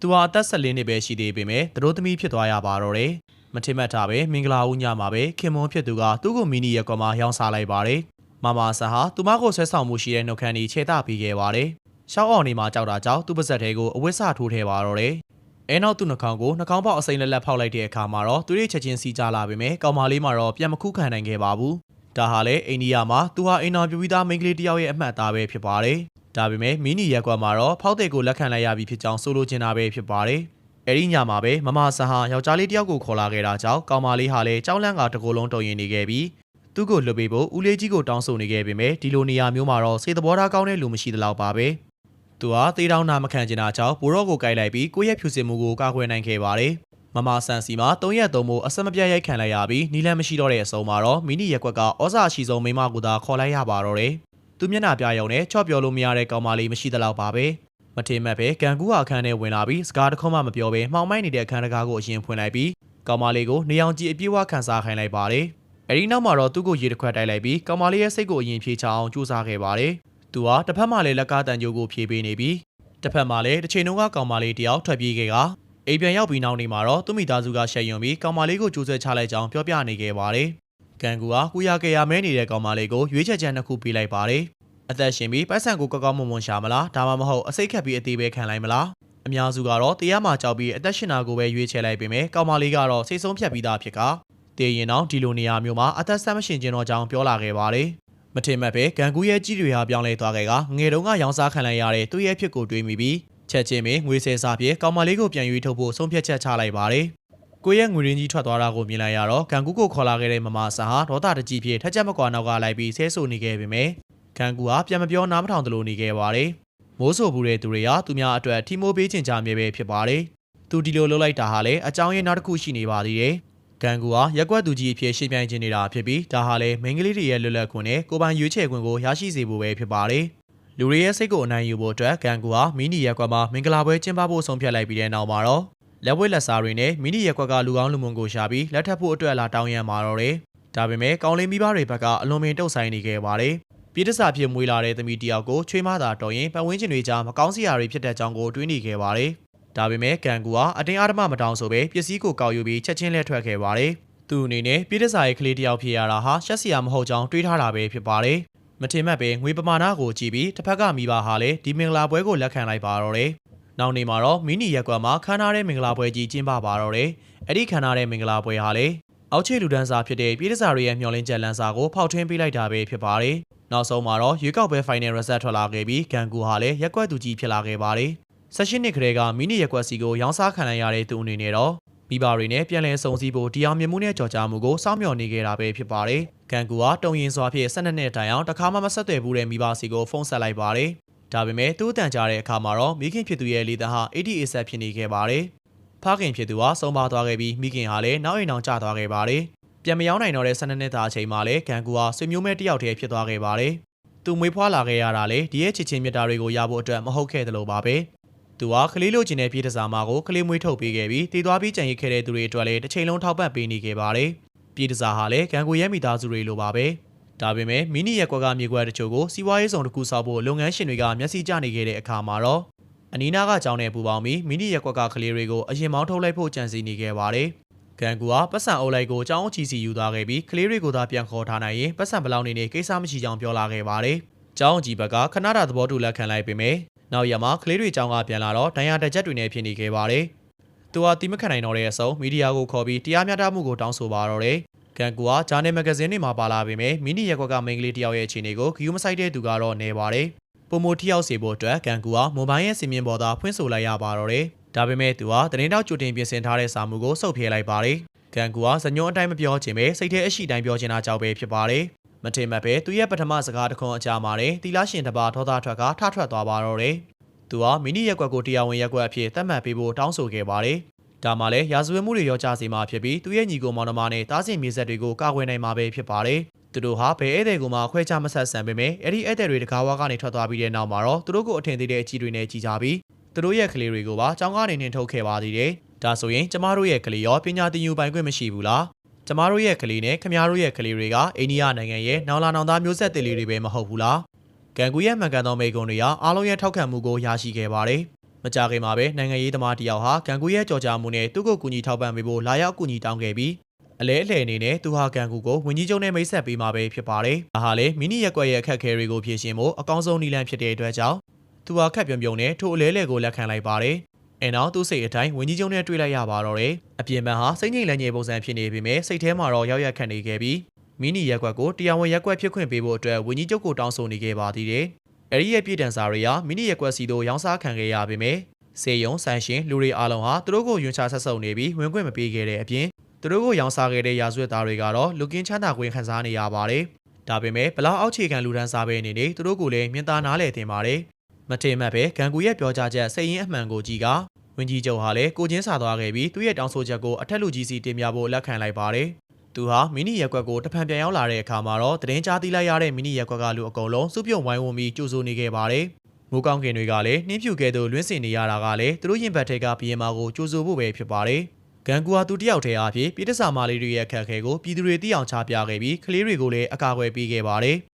သူဟာအသက်14နှစ်ပဲရှိသေးပေမဲ့သတို့သမီးဖြစ်သွားရပါတော့တယ်မထင်မှတ်တာပဲမင်္ဂလာဦးညမှာပဲခင်မွန်းဖြစ်သူကသူ့ကိုမီနီရက်ကွက်မှာရောင်းစားလိုက်ပါတယ်မမဆန်ဟာသူမကိုဆွဲဆောင်မှုရှိတဲ့နှုတ်ခမ်းကြီးခြေတပေးခဲ့ပါတယ်ရှောက်အောင်နေမှာကြောက်တာကြောင့်သူ့ပါဇက်ထဲကိုအဝတ်စထိုးထဲပါတော့တယ်အဲနောက်သူ့နှာခေါင်းကိုနှာခေါင်းပေါက်အစိမ့်လက်လက်ဖောက်လိုက်တဲ့အခါမှာတော့သူရဲ့ချက်ချင်းစီးကြလာပေမဲ့ကောင်မလေးမှာတော့ပြန်မခုခံနိုင်ခဲ့ပါဘူးဒါဟာလေအိန္ဒိယမှာသူဟာအိမ်တော်ပြူပြီးသားမိန်းကလေးတစ်ယောက်ရဲ့အမှတ်အသားပဲဖြစ်ပါတယ် ဒါပေမဲ့မီနီရက်ကွက်မှာတော့ဖောက်တဲ့ကိုလက်ခံလိုက်ရပြီဖြစ်ကြောင်းဆိုလိုချင်တာပဲဖြစ်ပါတယ်အဲ့ဒီညမှာပဲမမဆန်ဟာယောက်ျားလေးတစ်ယောက်ကိုခေါ်လာခဲ့တာကြောင့်ကောင်မလေးဟာလည်းကြောက်လန့်ကတကိုယ်လုံးတုံရင်နေခဲ့ပြီးသူ့ကိုလွတ်ပေးဖို့ဦးလေးကြီးကိုတောင်းဆိုနေခဲ့ပေမဲ့ဒီလိုနေရာမျိုးမှာတော့စေတဘောထားကောင်းတဲ့လူမရှိသလောက်ပါပဲသူဟာတေးတောင်းနာမခံချင်တာကြောင့်ဘိုးရော့ကိုကြိုက်လိုက်ပြီးကိုယ့်ရဲ့ဖြူစင်မှုကိုကာကွယ်နိုင်ခဲ့ပါတယ်မမဆန်စီမှာ၃ရက်သုံးဖို့အဆက်မပြတ်ရိုက်ခံလိုက်ရပြီးနီလန်မရှိတော့တဲ့အစုံမှာတော့မီနီရက်ကွက်ကဩဇာအရှိဆုံးမိန်းမကိုသာခေါ်လိုက်ရပါတော့တယ် သူမျက်နှာပြရုံနဲ့ချော့ပြောလို့မရတဲ့ကောင်မလေးမရှိသလောက်ပါပဲမထင်မှတ်ပဲကန်ကူးအခန်းထဲဝင်လာပြီးစကားတစ်ခွန်းမှမပြောဘဲမှောင်မိုက်နေတဲ့အခန်းတကားကိုအရင်ဖွင့်လိုက်ပြီးကောင်မလေးကိုနေအောင်ကြည့်အပြည့်ဝခံစားခိုင်းလိုက်ပါတယ်အဲဒီနောက်မှာတော့သူ့ကိုရေတစ်ခွက်တိုက်လိုက်ပြီးကောင်မလေးရဲ့စိတ်ကိုအရင်ဖြေချအောင်ကြိုးစားခဲ့ပါတယ်သူဟာတစ်ဖက်မှာလည်းလက်ကားတန်ကြိုးကိုဖြေပေးနေပြီးတစ်ဖက်မှာလည်းတစ်ချိန်လုံးကကောင်မလေးတယောက်ထွက်ပြေးခဲ့ကအိမ်ပြန်ရောက်ပြီးနောက်နေမှာတော့သူ့မိသားစုကရှက်ယွံပြီးကောင်မလေးကိုကြိုးဆွဲချလိုက်ကြောင်းပြောပြနေခဲ့ပါတယ် ကန်ကူဟာကူရကေရမဲနေတဲ့ကောင်မလေးကိုရွေးချက်ချယ်နှစ်ခုပေးလိုက်ပါတယ်အသက်ရှင်ပြီးပိုက်ဆံကိုကောက်ကောက်မွန်မွန်ရှာမလားဒါမှမဟုတ်အစိတ်ခတ်ပြီးအသေးပဲခံလိုက်မလားအများစုကတော့တရားမှာကြောက်ပြီးအသက်ရှင်တာကိုပဲရွေးချယ်လိုက်ပေမဲ့ကောင်မလေးကတော့စိတ်ဆုံးဖြတ်ပြီးသားဖြစ်ကတည်ရင်တော့ဒီလိုနေရာမျိုးမှာအသက်ဆက်မရှင်ခြင်းတော့ကြောင်းပြောလာခဲ့ပါတယ်မထင်မှတ်ပဲဂန်ကူရဲ့ကြီးတွေဟာပြောင်းလဲသွားခဲ့ကငယ်တုန်းကရောင်းစားခံလိုက်ရတဲ့သူ့ရဲ့ဖြစ်ကိုတွေးမိပြီးချက်ချင်းပဲငွေဆယ်စာပြေကောင်မလေးကိုပြန်ရွေးထုတ်ဖို့ဆုံးဖြတ်ချက်ချလိုက်ပါတယ် ကိုရဲ့ငွေရင်းကြီးထွက်သွားတာကိုမြင်လိုက်ရတော့ဂန်ကူကိုခေါ်လာခဲ့တဲ့မမဆန်ဟာဒေါသတကြီးဖြစ်ထက်ချက်မကွာနောက်ကလိုက်ပြီးဆဲဆူနေခဲ့ပေမဲ့ကန်ကူဟာပြန်မပြောနားမထောင်သလိုနေခဲ့ပါတယ်။မိုးဆိုဘူးတဲ့သူတွေကသူများအတွက်ထီမိုးပေးချင်ကြမြဲပဲဖြစ်ပါတယ်။သူဒီလိုလုပ်လိုက်တာဟာလည်းအကြောင်းရင်းနောက်တစ်ခုရှိနေပါသေးတယ်။ကန်ကူဟာရက်ကွက်သူကြီးအဖြစ်ရှင်းပြခြင်းနေတာဖြစ်ပြီးဒါဟာလည်းမိန်းကလေးတွေရဲ့လွတ်လပ်ခွင့်နဲ့ကိုပိုင်ရွေးချယ်ခွင့်ကိုရရှိစေဖို့ပဲဖြစ်ပါတယ်။လူတွေရဲ့စိတ်ကိုအနိုင်ယူဖို့အတွက်ကန်ကူဟာမီနီရက်ကွက်မှာမင်္ဂလာပွဲကျင်းပဖို့ဆုံးဖြတ်လိုက်ပြီးတဲ့နောက်မှာတော့ လက်ဝဲလက်စားတွေနဲ့မီနီရက်ကွက်ကလူကောင်းလူမွန်ကိုရှာပြီးလက်ထပ်ဖို့အတွက်လာတောင်းရမ်းมาတော့တယ်။ဒါပေမဲ့ကောင်းလေးမိဘတွေဘက်ကအလွန်ပင်တုတ်ဆိုင်နေခဲ့ပါတယ်။ပြည်တစာဖြစ်မွေးလာတဲ့သမီးတယောက်ကိုချွေးမသာတော်ရင်ပတ်ဝန်းကျင်တွေကြားမကောင်းစရာတွေဖြစ်တဲ့အကြောင်းကိုတွေးနေခဲ့ပါတယ်။ဒါပေမဲ့ကန်ကူဟာအတင်းအဓမ္မမတောင်းဆိုပဲပစ္စည်းကိုကောက်ယူပြီးချက်ချင်းလဲထွက်ခဲ့ပါတယ်။သူအနေနဲ့ပြည်တစာရဲ့ကလေးတယောက်ဖြစ်ရတာဟာရှက်စရာမဟုတ်ကြောင်းတွေးထားတာပဲဖြစ်ပါတယ်။မထင်မှတ်ပဲငွေပမာဏကိုကြည့်ပြီးတစ်ဖက်ကမိဘဟာလည်းဒီမင်္ဂလာပွဲကိုလက်ခံလိုက်ပါတော့တယ်။ နောက်နေ့မှာတော့မီနီရက်ကွက်မှာခမ်းနားတဲ့မင်္ဂလာပွဲကြီးကျင်းပပါတော့တယ်။အဲ့ဒီခမ်းနားတဲ့မင်္ဂလာပွဲဟာလေအောက်ခြေလူဒန်းစာဖြစ်တဲ့ပြည်တစာတွေရဲ့မျှော်လင့်ချက်လန်းစာကိုဖောက်ထွင်းပေးလိုက်တာပဲဖြစ်ပါတယ်။နောက်ဆုံးမှာတော့ရွေးကောက်ပွဲ final result ထွက်လာခဲ့ပြီးကန်ကူဟာလည်းရက်ကွက်သူကြီးဖြစ်လာခဲ့ပါတယ်။16နှစ်ခရဲကမီနီရက်ကွက်စီကိုရောင်းစားခံလိုက်ရတဲ့သူအနေနဲ့တော့မိဘတွေနဲ့ပြန်လည်ဆုံစည်းဖို့တရားမြင်မှုနဲ့ကြော်ကြားမှုကိုစောင့်မျှော်နေခဲ့တာပဲဖြစ်ပါတယ်။ကန်ကူဟာတုံရင်စွာဖြင့်12နှစ်တိုင်အောင်တခါမှမဆက်သွယ်ဘူးတဲ့မိဘစီကိုဖုန်းဆက်လိုက်ပါတယ်။ ဒါပေမဲ့သူ့အတန်ကြားတဲ့အခါမှာတော့မိခင်ဖြစ်သူရဲ့လေတံဟာ88ဆက်ဖြစ်နေခဲ့ပါတယ်။ဖခင်ဖြစ်သူဟာဆုံးပါသွားခဲ့ပြီးမိခင်ဟာလည်းနောက်အိမ်အောင်ကျသွားခဲ့ပါတယ်။ပြန်မရောက်နိုင်တော့တဲ့12နှစ်သားအချိန်မှာလည်းကန်ကူဟာဆွေမျိုးမဲတစ်ယောက်တည်းဖြစ်သွားခဲ့ပါတယ်။သူမွေးဖွားလာခဲ့ရတာလေဒီရဲ့ချစ်ချင်းမြတ်တာတွေကိုရဖို့အတွက်မဟုတ်ခဲ့သလိုပါပဲ။သူဟာကလေးလိုချင်တဲ့ပြည်တစားမကိုကလေးမွေးထုတ်ပေးခဲ့ပြီးတည်သွားပြီးကြံရစ်ခဲ့တဲ့သူတွေအတွက်လည်းတစ်ချိန်လုံးထောက်ပံ့ပေးနေခဲ့ပါတယ်။ပြည်တစားဟာလည်းကန်ကိုရဲမိသားစုတွေလိုပါပဲ။ ဒါပေမဲ့မီနီရက်ကွက်ကမြေကွက်တချို့ကိုစီးပွားရေးဆောင်တစ်ခုဆောက်ဖို့လုပ်ငန်းရှင်တွေကမျက်စိကျနေခဲ့တဲ့အခါမှာတော့အနီးနားကကြောင်းနဲ့ပူပေါင်းပြီးမီနီရက်ကွက်ကကလေးတွေကိုအရင်မောင်းထုတ်လိုက်ဖို့ကြံစည်နေခဲ့ပါတယ်။ကန်ကူဟာပတ်စံအုပ်လိုက်ကိုကြောင်းချီစီယူသွားခဲ့ပြီးကလေးတွေကိုသာပြန်ခေါ်ထားနိုင်ရင်ပတ်စံဘလောက်နေနေကိစ္စမရှိကြောင်းပြောလာခဲ့ပါတယ်။ကျောင်းကြီးဘက်ကခဏတာသဘောတူလက်ခံလိုက်ပေမဲ့နောက်ရက်မှာကလေးတွေကျောင်းကပြန်လာတော့ဒဏ်ရာတစ်ချက်တွေနဲ့ဖြစ်နေခဲ့ပါတယ်။သူဟာတိမခံနိုင်တော့တဲ့အဆုံးမီဒီယာကိုခေါ်ပြီးတရားမျှတမှုကိုတောင်းဆိုပါတော့တယ်။ ကန်ကူဟာဂျာနယ်မဂဇင်းတွေမှာပါလာပေမဲ့မီနီရက်ကွက်ကမိန်းကလေးတယောက်ရဲ့အခြေအနေကိုဂယူးမဆိုင်တဲ့သူကတော့နေပါတယ်။ပုံမထီရောက်စေဖို့အတွက်ကန်ကူဟာမိုဘိုင်းရဲ့စီမင်းပေါ်သာဖွင့်ဆိုလိုက်ရပါတော့တယ်။ဒါပေမဲ့သူဟာတင်းတောက်ကြိုတင်ပြင်ဆင်ထားတဲ့စာမှုကိုစုပ်ဖြဲလိုက်ပါတယ်။ကန်ကူဟာဇညွန်အတိုင်းမပြောချင်ပဲစိတ်ထဲအရှိတိုင်းပြောချင်တာကြောင့်ပဲဖြစ်ပါတယ်။မထင်မှတ်ပဲသူရဲ့ပထမစကားတခွန်အကြမှာတယ်တီလာရှင်တပါထောသားထွက်ကထထွက်သွားပါတော့တယ်။သူဟာမီနီရက်ကွက်ကိုတရားဝင်ရက်ကွက်အဖြစ်သတ်မှတ်ပေးဖို့တောင်းဆိုခဲ့ပါတယ်။ ဒါမှလည်းရာဇဝတ်မှုတွေရောကြစေမှာဖြစ်ပြီးသူရဲ့ညီကိုမောင်နှမနဲ့တားစင်မြေဆက်တွေကိုကာကွယ်နိုင်မှာပဲဖြစ်ပါတယ်။သူတို့ဟာဘယ်ဧည့်သည်ကိုမှခွဲခြားမဆက်ဆံပေမဲ့အဲ့ဒီဧည့်သည်တွေတကားဝါကနေထွက်သွားပြီးတဲ့နောက်မှာတော့သူတို့ကိုအထင်သေးတဲ့အကြည့်တွေနဲ့ကြည်ကြပြီးသူတို့ရဲ့ကလေးတွေကိုပါကြောင်းကားနေနှင်ထုတ်ခဲ့ပါသေးတယ်။ဒါဆိုရင်ကျမတို့ရဲ့ကလေးရောပညာသင်ယူပိုင်ခွင့်မရှိဘူးလား။ကျမတို့ရဲ့ကလေးနဲ့ခမရတို့ရဲ့ကလေးတွေကအိန္ဒိယနိုင်ငံရဲ့နောင်လာနောင်သားမျိုးဆက်တွေလေးတွေပဲမဟုတ်ဘူးလား။ကန်ကူရဲ့မှန်ကန်သောမိကုံတွေကအားလုံးရဲ့ထောက်ခံမှုကိုရရှိခဲ့ပါတယ်။ မမကြခင်မှာပဲနိုင်ငံရေးသမားတယောက်ဟာဂန်ကူရဲ့ကြော်ကြားမှုနဲ့သူ့ကိုကူညီထောက်ပံ့ပေးဖို့လာရောက်ကူညီတောင်းခဲ့ပြီးအလဲအလှယ်အနေနဲ့သူဟာဂန်ကူကိုဝင်ကြီးချုပ်နဲ့မိတ်ဆက်ပေးမှာပဲဖြစ်ပါတယ်။ဒါဟာလေမိနီရက်ကွက်ရဲ့အခက်အခဲတွေကိုဖြေရှင်းဖို့အကောင်းဆုံးနည်းလမ်းဖြစ်တဲ့အတွက်ကြောင့်သူဟာခက်ပြုံပြုံနဲ့ထိုအလဲလဲကိုလက်ခံလိုက်ပါတယ်။အဲနောက်သူ့စိတ်အတိုင်းဝင်ကြီးချုပ်နဲ့တွေ့လိုက်ရပါတော့တယ်။အပြင်ပန်းဟာစိတ်ငြိမ်လက်ငြိမ်ပုံစံဖြစ်နေပေမဲ့စိတ်ထဲမှာတော့ရောက်ရက်ခတ်နေခဲ့ပြီးမိနီရက်ကွက်ကိုတရားဝင်ရက်ကွက်ဖြစ်ခွင့်ပေးဖို့အတွက်ဝင်ကြီးချုပ်ကိုတောင်းဆိုနေခဲ့ပါသေးတယ်။ အဲဒီရဲ့ပြည်တံစာတွေဟာမိနီရက်ကွက်စီတို့ရောင်းစားခံခဲ့ရပေမဲ့စေယုံဆန်ရှင်လူတွေအားလုံးဟာသူတို့ကိုယွန်ချဆက်ဆုပ်နေပြီးဝင်ခွင့်မပေးခဲ့တဲ့အပြင်သူတို့ကိုရောင်းစားခဲ့တဲ့ရာဇဝတ်သားတွေကတော့လူကင်းချမ်းသာခွင့်ခံစားနေရပါတယ်။ဒါပေမဲ့ဘလောက်အောက်ခြေခံလူဒန်းစားပဲအနေနဲ့သူတို့ကိုလည်းမြင်သာနားလည်တင်ပါတယ်။မထေမတ်ပဲဂန်ကူရဲ့ပြောကြားချက်စိတ်ရင်းအမှန်ကိုကြည့်ကဝင်းကြီးချုပ်ဟာလည်းကိုချင်းစာသွားခဲ့ပြီးသူ့ရဲ့တောင်းဆိုချက်ကိုအထက်လူကြီးစီတင်ပြဖို့လက်ခံလိုက်ပါတယ်။ သူဟာမီနီရက်ကွက်ကိုတဖန်ပြန်ရောက်လာတဲ့အခါမှာတော့သတင်းကြားသိလိုက်ရတဲ့မီနီရက်ကွက်ကလူအကုန်လုံးစုပြုံဝိုင်းဝန်းပြီးကြိုဆိုနေခဲ့ပါတယ်။မိုးကောင်းကင်တွေကလည်းနှင်းဖြူကဲသို့လွင်းစင်နေရတာကလည်းသူတို့ရင်ဘတ်ထဲကဘီရင်မာကိုကြိုဆိုဖို့ပဲဖြစ်ပါတယ်။ဂန်ကူဟာသူတယောက်တည်းအားဖြင့်ပြည်တစာမာလေးတွေရဲ့အခက်အခဲကိုပြည်သူတွေသိအောင်ချပြခဲ့ပြီးကလေးတွေကိုလည်းအကာအကွယ်ပေးခဲ့ပါတယ်။